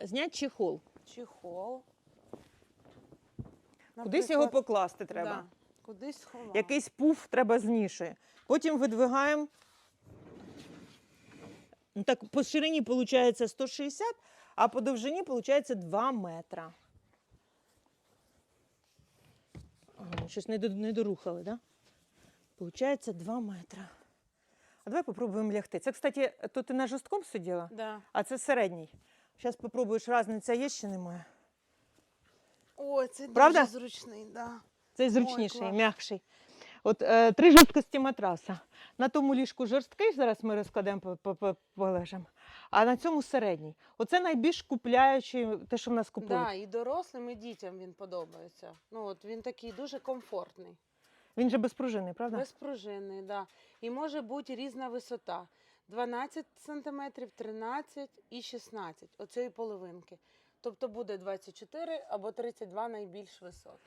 Зняти чехол. чехол. Кудись його Наприклад, покласти треба. Да, кудись сховати. Якийсь пуф треба з ніші. Потім видвигаємо. Ну, так, по ширині виходить 160, а по довжині виходить 2 метра. Ага, щось не, до- не дорухали, так? Да? Получається 2 метра. А давай попробуємо лягти. Це, кстати, то ти на жорстком сиділа, Да. а це середній. Зараз попробуєш, різниця є чи немає. Ой, це Правда? дуже зручний, да. Цей зручніший, клас. м'якший. От е, три жорсткості матраса. На тому ліжку жорсткий, зараз ми розкладемо по- по- по- полежимо, а на цьому середній. Оце найбільш купляючий, те, що в нас купують. Да, і дорослим, і дітям він подобається. Ну, от він такий дуже комфортний, Він же безпружинний, правда? безпружинний, да. І може бути різна висота. 12 см, 13 і 16 оцієї половинки. Тобто буде 24 або 32 найбільш високий.